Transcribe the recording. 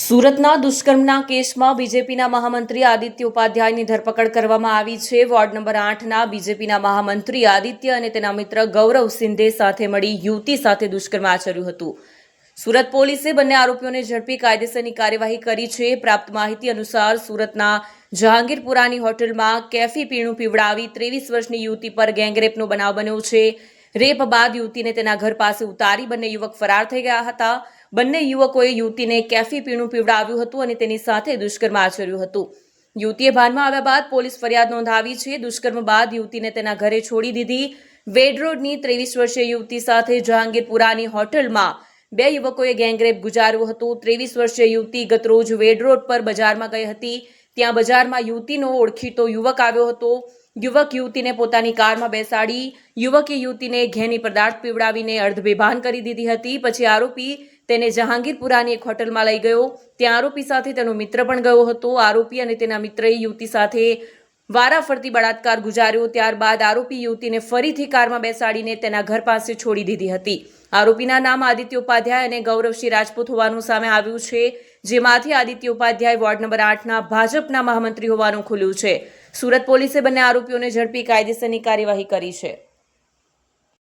સુરતના દુષ્કર્મના કેસમાં બીજેપીના મહામંત્રી આદિત્ય ઉપાધ્યાયની ધરપકડ કરવામાં આવી છે. વોર્ડ નંબર આઠના બીજેપીના મહામંત્રી આદિત્ય અને તેના મિત્ર ગૌરવ સિંધે સાથે મળી યુવતી સાથે દુષ્કર્મ આચર્યું હતું. સુરત પોલીસે બંને આરોપીઓને ઝડપી કાયદેસરની કાર્યવાહી કરી છે. પ્રાપ્ત માહિતી અનુસાર સુરતના જહાંગીરપુરાની હોટલમાં કેફી પીણું પીવડાવી ત્રેવીસ વર્ષની યુવતી પર ગેંગરેપનો બનાવ બન્યો છે. રેપ બાદ યુવતીને તેના ઘર પાસે ઉતારી બંને યુવક ફરાર થઈ ગયા હતા. બંને યુવકોએ યુવતીને કેફી પીણું પીવડાવ્યું હતું અને તેની સાથે દુષ્કર્મ આચર્યું હતું. યુવતીએ ભાનમાં આવ્યા બાદ પોલીસ ફરિયાદ નોંધાવી છે. દુષ્કર્મ બાદ યુવતીને તેના ઘરે છોડી દીધી. વેડરોડની ત્રેવીસ વર્ષીય યુવતી સાથે જહાંગીરપુરાની હોટલમાં બે યુવકોએ ગેંગરેપ ગુજાર્યું હતું. ત્રેવીસ વર્ષીય યુવતી ગતરોજ વેડરોડ પર બજારમાં ગઈ હતી. ત્યાં બજારમાં યુવતીનો ઓળખીતો યુવક આવ્યો હતો. યુવક યુવતીને પોતાની કારમાં બેસાડી, યુવકે યુવતીને ઘેની પદાર્થ પીવડાવીને અર્ધબેભાન કરી દીધી હતી. પછી આરોપી તેને જહાંગીરપુરાની એક હોટલમાં લઈ ગયો. ત્યાં આરોપી સાથે તેનો મિત્ર પણ ગયો હતો. આરોપી અને તેના મિત્રએ યુવતી સાથે વારાફરતી બળાત્કાર ગુજાર્યો, ત્યારબાદ આરોપી યુવતીને ફરીથી કારમાં બેસાડીને તેના ઘર પાસે છોડી દીધી હતી. આરોપીના નામ આદિત્ય ઉપાધ્યાય અને ગૌરવસિંહ રાજપૂત હોવાનું સામે આવ્યું છે, જેમાંથી આદિત્ય ઉપાધ્યાય વોર્ડ નંબર આઠના ભાજપના મહામંત્રી હોવાનું ખુલ્યું છે. સુરત પોલીસે બંને આરોપીઓને ઝડપી કાયદેસરની કાર્યવાહી કરી છે.